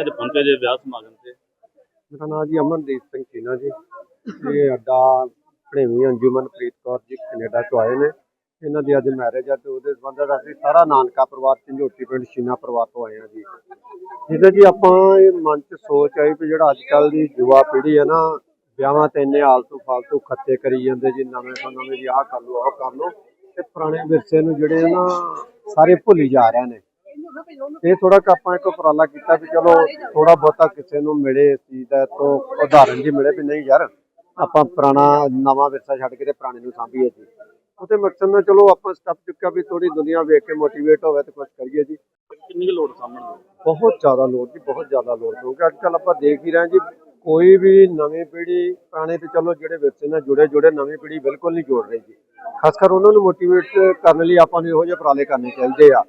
ਤੁਸੀਂ ਅੱਜ ਪਹੁੰਚੇ ਜੇ ਵਿਆਹ ਸਮਾਗਮ ਤੇ? ਮੇਰਾ ਨਾਮ ਜੀ ਅਮਨਦੀਪ ਸਿੰਘ ਚੀਨਾ ਜੀ। ਇਹ ਅੱਡਾ ਭਣੇਵੀਂ ਅੰਜੁਮਨ ਪ੍ਰੀਤ ਕੌਰ ਜੀ ਕੈਨੇਡਾ ਤੋਂ ਆਏ ਨੇ। ਇਹਨਾਂ ਦੀ ਅੱਜ ਮੈਰਿਜ ਆ ਤੇ ਉਹਦੇ ਸੰਬੰਧ ਅਸੀਂ ਸਾਰਾ ਨਾਨਕਾ ਪਰਿਵਾਰ, ਝੰਜੋਟੀ ਪਿੰਡ, ਸ਼ੀਨਾ ਪਰਿਵਾਰ ਤੋਂ ਆਏ ਹਾਂ ਜੀ। ਜਿਹਦੇ ਜੀ ਆਪਾਂ ਇਹ ਮਨ 'ਚ ਸੋਚ ਆਈ ਵੀ ਜਿਹੜਾ ਅੱਜ ਕੱਲ ਦੀ ਯੁਵਾ ਪੀੜ੍ਹੀ ਹੈ ਨਾ, ਵਿਆਹਾਂ ਤੇ ਇੰਨੇ ਆਲਤੂ ਫਾਲਤੂ ਖਰਚੇ ਕਰੀ ਜਾਂਦੇ ਜੀ, ਨਵੇਂ ਤੋਂ ਨਵੇਂ ਜੀ ਆਹ ਕਰ ਲਓ ਆਹ ਕਰ ਲਓ। ਤੇ ਪੁਰਾਣੇ ਵਿਰਸੇ ਨੂੰ ਜਿਹੜੇ ਨਾ, ਸਾਰੇ ਭੁੱਲੀ ਜਾ ਰਹੇ ਨੇ। ਇਹ ਥੋੜਾ ਕੁ ਆਪਾਂ ਇੱਕ ਉਪਰਾਲਾ ਕੀਤਾ ਵੀ ਚਲੋ ਥੋੜਾ ਬਹੁਤਾ ਕਿਸੇ ਨੂੰ ਮਿਲੇ ਇਸ ਚੀਜ਼ ਦਾ ਤੋਂ ਉਦਾਹਰਨ ਜੀ ਮਿਲੇ ਵੀ ਨਹੀਂ ਯਾਰ ਆਪਾਂ ਪੁਰਾਣਾ ਨਵਾਂ ਵਿਰਸਾ ਛੱਡ ਕੇ ਤੇ ਪੁਰਾਣੇ ਨੂੰ ਸਾਂਭੀਏ ਜੀ। ਉਹਦੇ ਮਕਸਦ ਨਾਲ ਚਲੋ ਆਪਾਂ ਸਟੈਪ ਚੁੱਕਿਆ ਵੀ ਥੋੜੀ ਦੁਨੀਆ ਵੇਖ ਕੇ ਮੋਟੀਵੇਟ ਹੋਵੇ ਤੇ ਕੁਝ ਕਰੀਏ ਜੀ। ਕਿੰਨੀ ਕੁ ਲੋੜ ਸਾਹਮਣੇ ਬਹੁਤ ਜ਼ਿਆਦਾ ਲੋੜ ਜੀ ਬਹੁਤ ਜ਼ਿਆਦਾ ਲੋੜ ਕਿਉਂਕਿ ਅੱਜ ਕੱਲ ਆਪਾਂ ਦੇਖ ਹੀ ਰਹੇ ਹਾਂ ਜੀ ਕੋਈ ਵੀ ਨਵੀਂ ਪੀੜ੍ਹੀ ਪੁਰਾਣੇ ਤੇ ਚਲੋ ਜਿਹੜੇ ਵਿਰਸੇ ਨਾਲ ਜੁੜੇ ਜੁੜੇ ਨਵੀਂ ਪੀੜ੍ਹੀ ਬਿਲਕੁਲ ਨਹੀਂ ਜੋੜ ਰਹੀ ਜੀ। ਖਾਸ ਕਰ ਉਹਨਾਂ ਨੂੰ ਮੋਟੀਵੇਟ ਕਰਨ ਲਈ ਆਪਾਂ ਨੂੰ ਇਹੋ ਜਿਹੇ ਉਪਰਾਲੇ ਕਰਨੇ ਚਾਹੀਦੇ ਆ।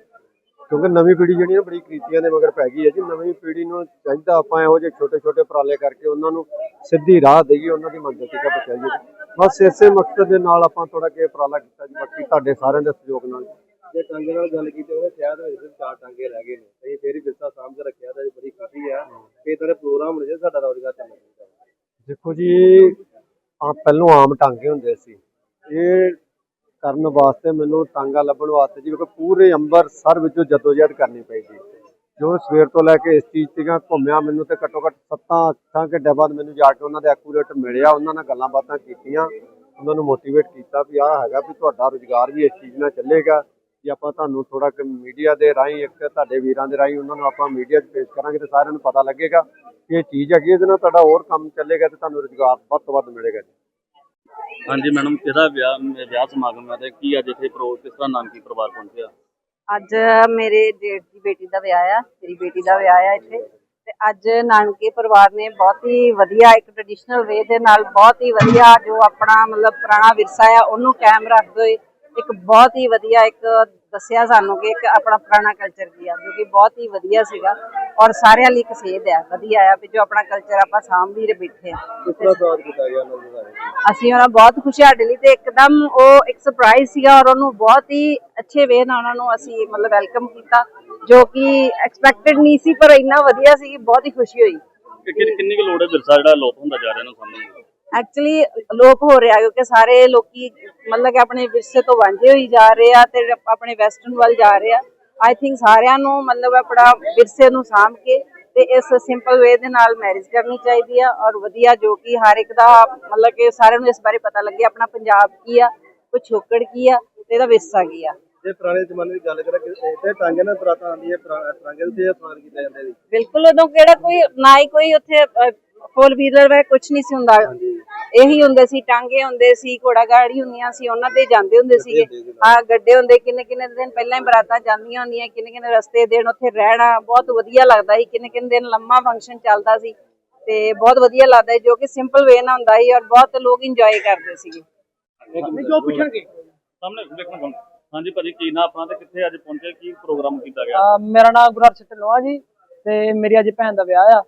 ਕਿਉਂਕਿ ਨਵੀਂ ਪੀੜ੍ਹੀ ਜਿਹੜੀ ਨਾ ਬੜੀ ਕ੍ਰੀਤੀਆਂ ਦੇ ਮਗਰ ਪੈ ਗਈ ਹੈ ਜੀ। ਨਵੀਂ ਪੀੜ੍ਹੀ ਨੂੰ ਚਾਹੀਦਾ ਆਪਾਂ ਇਹੋ ਜਿਹੇ ਛੋਟੇ ਛੋਟੇ ਉਪਰਾਲੇ ਕਰਕੇ ਉਹਨਾਂ ਨੂੰ ਸਿੱਧੀ ਰਾਹ ਦੇਈਏ ਉਹਨਾਂ ਦੀ ਮੰਜ਼ਿਲ ਤੱਕ ਪਹੁੰਚਾਈਏ ਬਸ ਇਸੇ ਮਕਸਦ ਦੇ ਨਾਲ ਆਪਾਂ ਥੋੜਾ ਜਿਹਾ ਉਪਰਾਲਾ ਕੀਤਾ ਜੀ ਬਾਕੀ ਤੁਹਾਡੇ ਸਾਰਿਆਂ ਦੇ ਸਹਿਯੋਗ ਨਾਲ। ਜੇ ਟਾਂਗੇ ਨਾਲ ਗੱਲ ਕੀਤੀ ਉਹਦੇ ਸ਼ਹਿਰ ਦੇ ਵਿੱਚ ਸਿਰਫ ਚਾਰ ਟਾਂਗੇ ਰਹਿ ਗਏ ਨੇ। ਅਸੀਂ ਫੇਰ ਹੀ ਵਿਰਸਾ ਸਾਂਭ ਕੇ ਰੱਖਿਆ ਤਾਂ ਬੜੀ ਖੁਸ਼ੀ ਆ। ਕਿ ਤਰ੍ਹਾਂ ਪ੍ਰੋਗਰਾਮ ਹੋਣੇ ਸਾਡਾ ਰੋਜ਼ਗਾਰ ਚੱਲਣਾ ਚਾਹੀਦਾ। ਦੇਖੋ ਜੀ ਆ ਪਹਿਲੋਂ ਆਮ ਟਾਂਗੇ ਹੁੰਦੇ ਸੀ। ਇਹ ਕਰਨ ਵਾਸਤੇ ਮੈਨੂੰ ਟਾਂਗਾ ਲੱਭਣ ਵਾਸਤੇ ਜੀ, ਕਿਉਂਕਿ ਪੂਰੇ ਅੰਮ੍ਰਿਤਸਰ ਵਿੱਚੋਂ ਜਦੋਜਹਿਦ ਕਰਨੀ ਪਈ ਜੀ। ਜੋ ਸਵੇਰ ਤੋਂ ਲੈ ਕੇ ਇਸ ਚੀਜ਼ ਤੀਕਾਂ ਘੁੰਮਿਆ, ਮੈਨੂੰ ਤੇ ਘੱਟੋ ਘੱਟ 7-8 ਘੰਟੇ ਬਾਅਦ ਮੈਨੂੰ ਜਾ ਕੇ ਉਹਨਾਂ ਦੇ ਐਕੂਰੇਟ ਮਿਲਿਆ, ਉਹਨਾਂ ਨਾਲ ਗੱਲਾਂ ਬਾਤਾਂ ਕੀਤੀਆਂ, ਉਹਨਾਂ ਨੂੰ ਮੋਟੀਵੇਟ ਕੀਤਾ ਵੀ ਆਹ ਹੈਗਾ ਵੀ ਤੁਹਾਡਾ ਰੁਜ਼ਗਾਰ ਵੀ ਇਸ ਚੀਜ਼ ਨਾਲ ਚੱਲੇਗਾ ਜੇ ਆਪਾਂ ਤੁਹਾਨੂੰ ਥੋੜਾ ਕਿ ਮੀਡੀਆ ਦੇ ਰਾਹੀਂ ਇੱਕ ਤੁਹਾਡੇ ਵੀਰਾਂ ਦੇ ਰਾਹੀਂ ਉਹਨਾਂ ਨੂੰ ਆਪਾਂ ਮੀਡੀਆ 'ਚ ਪੇਸ਼ ਕਰਾਂਗੇ ਤੇ ਸਾਰਿਆਂ ਨੂੰ ਪਤਾ ਲੱਗੇਗਾ ਕਿ ਇਹ ਚੀਜ਼ ਹੈਗੀ, ਇਹਦੇ ਨਾਲ ਤੁਹਾਡਾ ਹੋਰ ਕੰਮ ਚੱਲੇਗਾ ਤੇ ਤੁਹਾਨੂੰ ਰੁਜ਼ਗਾਰ ਵੱਧ ਤੋਂ ਵੱਧ ਮਿਲੇਗਾ ਜੀ। ਹਾਂਜੀ ਮੈਡਮ ਕਿਹਦਾ ਵਿਆਹ ਵਿਆਹ ਸਮਾਗਮ ਹੈ ਤੇ ਕੀ ਅੱਜ ਇੱਥੇ ਪ੍ਰੋ ਕਿਸ ਤਰ੍ਹਾਂ ਨਾਨਕੀ ਪਰਿਵਾਰ ਪਹੁੰਚਿਆ? ਅੱਜ ਮੇਰੇ ਜੇਠ ਦੀ ਬੇਟੀ ਦਾ ਵਿਆਹ ਆ, ਮੇਰੀ ਬੇਟੀ ਦਾ ਵਿਆਹ ਆ ਇੱਥੇ। ਤੇ ਅੱਜ ਨਾਨਕੇ ਪਰਿਵਾਰ ਨੇ ਬਹੁਤ ਹੀ ਵਧੀਆ ਇੱਕ ਟ੍ਰੈਡੀਸ਼ਨਲ ਵੇ ਦੇ ਨਾਲ ਬਹੁਤ ਹੀ ਵਧੀਆ ਜੋ ਆਪਣਾ ਮਤਲਬ ਪੁਰਾਣਾ ਵਿਰਸਾ ਆ, ਉਹਨੂੰ ਕਾਇਮ ਰੱਖਦੇ ਹੋਏ ਇੱਕ ਬਹੁਤ ਹੀ ਵਧੀਆ ਇੱਕ ਦੱਸਿਆ ਸਾਨੂੰ ਕਿ ਇੱਕ ਆਪਣਾ ਪੁਰਾਣਾ ਕਲਚਰ ਕੀ ਆ ਜੋ ਕਿ ਬਹੁਤ ਹੀ ਵਧੀਆ ਸੀਗਾ ਔਰ ਸਾਰਿਆਂ ਲਈ ਇੱਕ ਸੇਧ ਆ ਵਧੀਆ ਆ ਵੀ ਜੋ ਆਪਣਾ ਕਲਚਰ ਆਪਾਂ ਸਾਂਭੀ ਰੇ ਬੈਠੇ ਆ। ਅਸੀਂ ਉਹਨਾਂ ਬਹੁਤ ਖੁਸ਼ੀ ਸਾਡੇ ਲਈ ਤੇ ਇੱਕਦਮ ਉਹ ਇੱਕ ਸਰਪ੍ਰਾਈਜ਼ ਸੀਗਾ ਔਰ ਉਹਨੂੰ ਬਹੁਤ ਹੀ ਅੱਛੇ ਵੇ ਨਾਲ ਉਹਨਾਂ ਨੂੰ ਅਸੀਂ ਮਤਲਬ ਵੈਲਕਮ ਕੀਤਾ ਜੋ ਕਿ ਐਕਸਪੈਕਟਡ ਨਹੀਂ ਸੀ ਪਰ ਇੰਨਾ ਵਧੀਆ ਸੀ ਬਹੁਤ ਹੀ ਖੁਸ਼ੀ ਹੋਈ। ਕਿੰਨੀ ਕੁ ਲੋੜ ਹੈ ਵਿਰਸਾ ਜਿਹੜਾ ਲੋਪ ਹੁੰਦਾ ਜਾ ਰਿਹਾ ਨਾ ਸਾਹਮਣੇ? ਐਕਚੁਅਲੀ ਲੋਪ ਹੋ ਰਿਹਾ ਕਿਉਂਕਿ ਸਾਰੇ ਲੋਕੀ ਮਤਲਬ ਕਿ ਆਪਣੇ ਵਿਰਸੇ ਤੋਂ ਵਾਂਝੇ ਹੋਈ ਜਾ ਰਹੇ ਆ ਤੇ ਆਪਣੇ ਵੈਸਟਰਨ ਵੱਲ ਜਾ ਰਹੇ ਆ। ਆਈ ਥਿੰਕ ਸਾਰਿਆਂ ਨੂੰ ਮਤਲਬ ਆਪਣਾ ਵਿਰਸੇ ਨੂੰ ਸਾਂਭ ਕੇ ਤੇ ਇਸ ਸਿੰਪਲ ਵੇ ਦੇ ਨਾਲ ਮੈਰਿਜ ਕਰਨੀ ਚਾਹੀਦੀ ਆ ਔਰ ਵਧੀਆ ਜੋ ਕਿ ਹਰ ਇੱਕ ਦਾ ਮਤਲਬ ਕਿ ਸਾਰਿਆਂ ਨੂੰ ਇਸ ਬਾਰੇ ਪਤਾ ਲੱਗੇ ਆਪਣਾ ਪੰਜਾਬ ਕੀ ਆ ਪਿਛੋਕੜ ਕੀ ਆ ਤੇ ਇਹਦਾ ਵਿਰਸਾ ਕੀ ਆ। ਜੇ ਪੁਰਾਣੇ ਜ਼ਮਾਨੇ ਦੀ ਗੱਲ ਕਰਾਂ ਇੱਥੇ ਟਾਂਗੇ ਨਾਲ ਬਰਾਤਾਂ ਆਉਂਦੀਆਂ ਟਾਂਗੇ ਉੱਤੇ ਸਵਾਰ ਕੀਤਾ ਜਾਂਦਾ ਜੀ ਬਿਲਕੁਲ ਉਦੋਂ ਕਿਹੜਾ ਕੋਈ ਨਾ ਹੀ ਕੋਈ ਉੱਥੇ ਫੋਰ ਵੀਲਰ ਵਗੈਰਾ ਕੁਝ ਨਹੀਂ ਸੀ ਹੁੰਦਾ। ਇਹੀ ਹੁੰਦੇ ਸੀ ਟਾਂਗੇ ਹੁੰਦੇ ਸੀ ਘੋੜਾ ਗਾੜੀ ਹੁੰਦੀਆਂ ਸੀ ਉਹਨਾਂ ਤੇ ਜਾਂਦੇ ਹੁੰਦੇ ਸੀਗੇ। ਆ ਗੱਡੇ ਹੁੰਦੇ ਕਿੰਨੇ ਕਿੰਨੇ ਦਿਨ ਪਹਿਲਾਂ ਹੀ ਬਰਾਤਾਂ ਜਾਂਦੀਆਂ ਹੁੰਦੀਆਂ ਕਿੰਨੇ ਕਿੰਨੇ ਰਸਤੇ ਦਿਨ ਉੱਥੇ ਰਹਿਣਾ ਬਹੁਤ ਵਧੀਆ ਲੱਗਦਾ ਸੀ ਕਿੰਨੇ ਕਿੰਨੇ ਦਿਨ ਲੰਮਾ ਫੰਕਸ਼ਨ ਚੱਲਦਾ ਸੀ। ਤੇ ਬਹੁਤ ਵਧੀਆ ਲੱਗਦਾ ਜੋ ਕਿ ਸਿੰਪਲ ਵੇ ਨਾਲ ਹੁੰਦਾ ਸੀ ਔਰ ਬਹੁਤ ਲੋਕ ਇੰਜੋਏ ਕਰਦੇ ਸੀਗੇ। ਜੋ ਪੁੱਛਣਗੇ। ਸਾਹਮਣੇ ਦੇਖਣਾ ਕੌਣ ਹਾਂਜੀ ਭਾਜੀ ਕੀ ਨਾ ਆਪਣਾ ਤੇ ਕਿੱਥੇ ਅੱਜ ਪਹੁੰਚੇ ਕੀ ਪ੍ਰੋਗਰਾਮ ਕੀਤਾ ਗਿਆ? ਅਹ ਮੇਰਾ ਨਾਮ ਗੁਰਹਰਸ਼ ਢਿੱਲੋਂ ਆ ਜੀ ਤੇ ਮੇਰੀ ਅੱਜ ਭੈਣ ਦਾ ਵਿਆਹ ਆ।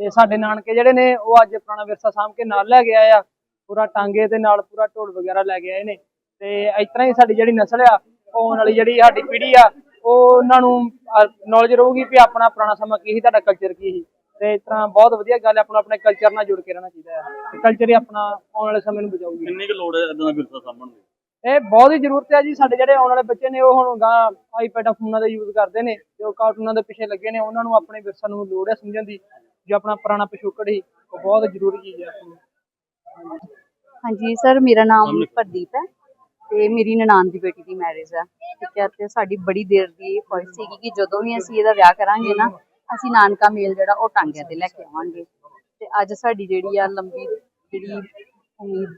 ਤੇ ਸਾਡੇ ਨਾਨਕੇ ਜਿਹੜੇ ਨੇ, ਉਹ ਅੱਜ ਪੁਰਾਣਾ ਵਿਰਸਾ ਸਾਂਭ ਕੇ ਨਾਲ ਲੈ ਗਿਆ ਆ। ਪੂਰਾ ਟਾਂਗੇ ਦੇ ਨਾਲ ਪੂਰਾ ਢੋਲ ਵਗੈਰਾ ਲੈ ਕੇ ਆਏ ਨੇ। ਤੇ ਇਸ ਤਰ੍ਹਾਂ ਹੀ ਸਾਡੀ ਜਿਹੜੀ ਨਸਲ ਆ ਆਉਣ ਵਾਲੀ ਜਿਹੜੀ ਸਾਡੀ ਪੀੜ੍ਹੀ ਆ, ਉਹ ਉਹਨਾਂ ਨੂੰ ਨੌਲੇਜ ਰਹੂਗੀ ਵੀ ਆਪਣਾ ਪੁਰਾਣਾ ਸਮਾਂ ਕੀ ਸੀ, ਤੁਹਾਡਾ ਕਲਚਰ ਕੀ ਸੀ। ਤੇ ਇਸ ਤਰ੍ਹਾਂ ਬਹੁਤ ਵਧੀਆ ਗੱਲ ਹੈ ਆਪਣਾ ਆਪਣੇ ਕਲਚਰ ਨਾਲ ਜੁੜ ਕੇ ਰਹਿਣਾ ਚਾਹੀਦਾ ਹੈ ਕਲਚਰ ਹੀ ਆਪਣਾ ਆਉਣ ਵਾਲੇ ਸਮੇਂ ਨੂੰ ਬਚਾਊਗੀ। ਕਿੰਨੀ ਕੁ ਲੋੜ ਹੈ ਇਦਾਂ ਦਾ ਵਿਰਸਾ ਸਾਂਭਣ ਦੀ? ਇਹ ਬਹੁਤ ਹੀ ਜ਼ਰੂਰਤ ਹੈ ਜੀ ਸਾਡੇ ਜਿਹੜੇ ਆਉਣ ਵਾਲੇ ਬੱਚੇ ਨੇ ਉਹ ਹੁਣ ਗਾਂ ਆਈਪੈਡਾਂ ਫੋਨਾਂ ਦਾ ਯੂਜ਼ ਕਰਦੇ ਨੇ ਤੇ ਉਹ ਕਾਰਟੂਨਾਂ ਦੇ ਪਿੱਛੇ ਲੱਗੇ ਨੇ ਉਹਨਾਂ ਨੂੰ ਆਪਣੇ ਵਿਰਸਾ ਨੂੰ ਲੋੜ ਹੈ ਸਮਝਣ ਦੀ ਜੋ ਆਪਣਾ ਪੁਰਾਣਾ ਪਿਛੋਕੜ ਸੀ ਉਹ ਬਹੁਤ ਜ਼ਰੂਰੀ ਚੀਜ਼ ਹੈ ਹਾਂਜੀ ਸਰ ਮੇਰਾ ਨਾਮ ਪ੍ਰਦੀਪ ਹੈ ਤੇ ਮੇਰੀ ਨਨਾਣ ਦੀ ਬੇਟੀ ਦੀ ਮੈਰਿਜ ਹੈ। ਠੀਕ ਹੈ ਤੇ ਸਾਡੀ ਬੜੀ ਦੇਰ ਦੀ ਖੁਆਇਸ਼ ਸੀਗੀ ਕਿ ਜਦੋਂ ਵੀ ਅਸੀਂ ਇਹਦਾ ਵਿਆਹ ਕਰਾਂਗੇ ਨਾ ਅਸੀਂ ਨਾਨਕਾ ਮੇਲ ਜਿਹੜਾ ਉਹ ਟਾਂਗਿਆਂ ਤੇ ਲੈ ਕੇ ਆਵਾਂਗੇ। ਤੇ ਅੱਜ ਸਾਡੀ ਜਿਹੜੀ ਆ ਲੰਬੀ ਜਿਹੜੀ ਉਮੀਦ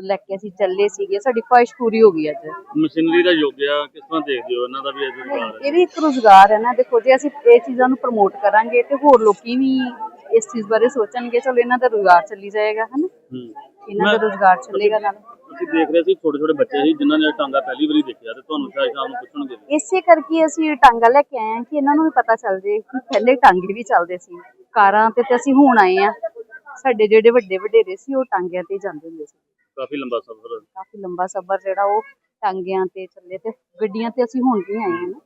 ਲੈ ਕੇ ਅਸੀਂ ਚੱਲੇ ਸੀਗੇ ਸਾਡੀ ਖੁਆਇਸ਼ ਪੂਰੀ ਹੋ ਗਈ ਅੱਜ। ਮਸ਼ੀਨਰੀ ਦਾ ਯੁੱਗ ਆ ਕਿਸ ਤਰ੍ਹਾਂ ਦੇਖਦੇ ਹੋ? ਇਹਨਾਂ ਦਾ ਵੀ ਇਹ ਰੁਜ਼ਗਾਰ ਹੈ। ਇਹ ਵੀ ਇੱਕ ਰੁਜ਼ਗਾਰ ਹੈ ਨਾ ਦੇਖੋ ਜੇ ਅਸੀਂ ਇਹ ਚੀਜ਼ਾਂ ਨੂੰ ਪ੍ਰਮੋਟ ਕਰਾਂਗੇ ਤੇ ਹੋਰ ਲੋਕੀ ਵੀ ਇਸ ਚੀਜ਼ ਬਾਰੇ ਸੋਚਣਗੇ ਚਲੋ ਇਹਨਾਂ ਦਾ ਰੁਜ਼ਗਾਰ ਚੱਲੀ ਜਾਏਗਾ ਹਨਾ? ਇਹਨਾਂ ਦਾ ਰੁਜ਼ਗਾਰ ਚੱਲੇਗਾ ਨਾਲ। ਅਸੀਂ ਦੇਖ ਰਹੇ ਸੀ ਛੋਟੇ ਛੋਟੇ ਬੱਚੇ ਸੀ ਜਿਨ੍ਹਾਂ ਨੇ ਟਾਂਗਾ ਪਹਿਲੀ ਵਾਰੀ ਦੇਖਿਆ ਤੇ ਤੁਹਾਨੂੰ ਸ਼ਾਇਦ ਸ਼ਾਮ ਨੂੰ ਪੁੱਛਣਗੇ। ਇਸੇ ਕਰਕੇ ਅਸੀਂ ਟਾਂਗਾ ਲੈ ਕੇ ਆਏ ਹਾਂ ਕਿ ਇਹਨਾਂ ਨੂੰ ਵੀ ਪਤਾ ਚੱਲ ਜੇ ਕਿ ਪਹਿਲੇ ਟਾਂਗੇ ਵੀ ਚੱਲਦੇ ਸੀ। ਕਾਰਾਂ ਤੇ ਤੇ ਅਸੀਂ ਹੁਣ ਆਏ ਆ ਸਾਡੇ ਜਿਹੜੇ ਵੱਡੇ ਵਡੇਰੇ ਸੀ ਉਹ ਟਾਂਗਿਆਂ ਤੇ ਜਾਂਦੇ ਹੁੰਦੇ ਸੀ। ਕਾਫੀ ਲੰਬਾ ਸਫ਼ਰ ਕਾਫੀ ਲੰਬਾ ਸਫ਼ਰ ਜਿਹੜਾ ਉਹ ਟਾਂਗਿਆਂ ਤੇ ਚੱਲੇ ਤੇ ਗੱਡੀਆਂ ਤੇ ਅਸੀਂ ਹੁਣ ਵੀ ਆਏ ਹਾਂ ਨਾ।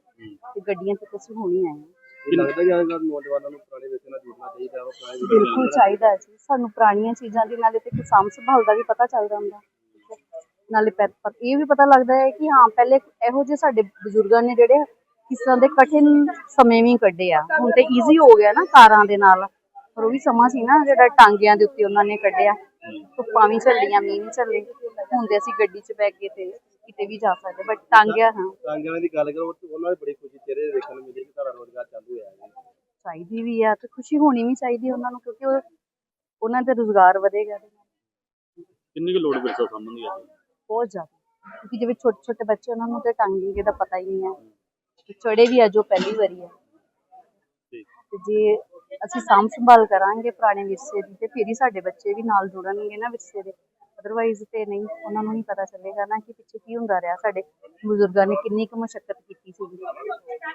ਤੇ ਗੱਡੀਆਂ ਤੇ ਅਸੀਂ ਹੁਣ ਹੀ ਆਏ ਹਾਂ। ਇਹ ਲੱਗਦਾ ਕਿ ਅੱਜ ਕੱਲ੍ਹ ਨੌਜਵਾਨਾਂ ਨੂੰ ਪੁਰਾਣੇ ਵਿਰਸੇ ਨਾਲ ਜੁੜਨਾ ਚਾਹੀਦਾ ਵਾ ਪੁਰਾਣੇ ਵਿਰਸੇ ਬਿਲਕੁਲ ਚਾਹੀਦਾ। ਹੈ ਜੀ। ਸਾਨੂੰ ਪੁਰਾਣੀਆਂ ਚੀਜ਼ਾਂ ਦੇ ਨਾਲੇ ਤੇ ਕੋਈ ਸਾਂਭ ਸੰਭਾਲ ਦਾ ਵੀ ਪਤਾ ਚੱਲਦਾ ਹੁੰਦਾ। ਨਾਲੇ ਇਹ ਵੀ ਪਤਾ ਲੱਗਦਾ ਹੈ ਕਿ ਹਾਂ ਪਹਿਲੇ ਇਹੋ ਜਿਹੇ ਸਾਡੇ ਬਜ਼ੁਰਗਾਂ ਨੇ ਜਿਹੜੇ ਕਿਸ ਤਰ੍ਹਾਂ ਦੇ ਕਠਿਨ ਸਮੇਂ ਵੀ ਕੱਢੇ ਆ। ਹੁਣ ਤੇ ਈਜ਼ੀ ਹੋ ਗਿਆ ਨਾ ਕਾਰਾਂ ਦੇ ਨਾਲ। ਪਰ ਉਹ ਵੀ ਸਮਾਂ ਸੀ ਨਾ ਜਿਹੜਾ ਟਾਂਗਿਆਂ ਦੇ ਉੱਤੇ ਉਹਨਾਂ ਨੇ ਕੱਢਿਆ। ਧੁੱਪਾਂ ਵੀ ਝੱਲੀਆਂ ਮੀਂਹ ਵੀ ਝੱਲੇ ਤੇ ਅਸੀਂ ਗੱਡੀ 'ਚ ਬੈਠ ਕੇ ਤੇ ਕਿਤੇ ਵੀ ਜਾ ਸਕਦੇ ਬਟ ਟਾਂਗਿਆ ਹਾਂ। ਟਾਂਗਿਆਂ ਦੀ ਗੱਲ ਕਰੋ ਤੇ ਉਹਨਾਂ ਦੀ ਬੜੀ ਖੁਸ਼ੀ ਚਿਹਰੇ ਤੇ ਦੇਖਣ ਨੂੰ ਮਿਲੀ ਕਿ ਤੁਹਾਡਾ ਰੋਜ਼ਗਾਰ ਚਾਲੂ ਹੋਇਆ ਹੈ। ਚਾਹੀਦੀ ਵੀ ਆ ਤੇ ਖੁਸ਼ੀ ਹੋਣੀ ਵੀ ਚਾਹੀਦੀ ਉਹਨਾਂ ਨੂੰ ਕਿਉਂਕਿ ਉਹ ਉਹਨਾਂ ਦਾ ਰੋਜ਼ਗਾਰ ਵਧੇਗਾ। ਇਹਦੇ ਨਾਲ। ਕਿੰਨੀ ਕੁ ਲੋੜ ਵਿਰਸਾ ਸਾਂਭਣ ਦੀ ਅੱਜ ਬਹੁਤ ਜ਼ਿਆਦਾ। ਕਿਉਂਕਿ ਜਿਵੇਂ ਛੋਟੇ ਛੋਟੇ ਬੱਚੇ ਉਹਨਾਂ ਨੂੰ ਤੇ ਟਾਂਗੇ ਦਾ ਪਤਾ ਹੀ ਨਹੀਂ ਹੈ ਤੇ ਚੜੇ ਵੀ ਅੱਜ ਉਹ ਪਹਿਲੀ ਵਾਰੀ ਹੈ ਠੀਕ। ਤੇ ਜੇ ਅਸੀਂ ਸਾਂਭ ਸੰਭਾਲ ਕਰਾਂਗੇ ਪੁਰਾਣੇ ਵਿਰਸੇ ਦੀ ਤੇ ਫਿਰ ਹੀ ਸਾਡੇ ਬੱਚੇ ਵੀ ਨਾਲ ਜੁੜਨਗੇ ਨਾ ਵਿਰਸੇ ਦੇ। ਅਦਰਵਾਈਜ਼ ਤੇ ਨਹੀਂ, ਉਹਨਾਂ ਨੂੰ ਨਹੀਂ ਪਤਾ ਚੱਲੇਗਾ ਨਾ ਕਿ ਪਿੱਛੇ ਕੀ ਹੁੰਦਾ ਰਿਹਾ ਸਾਡੇ ਬਜ਼ੁਰਗਾਂ ਨੇ ਕਿੰਨੀ ਕੁ ਮੁਸ਼ਕਲ ਕੀਤੀ ਸੀ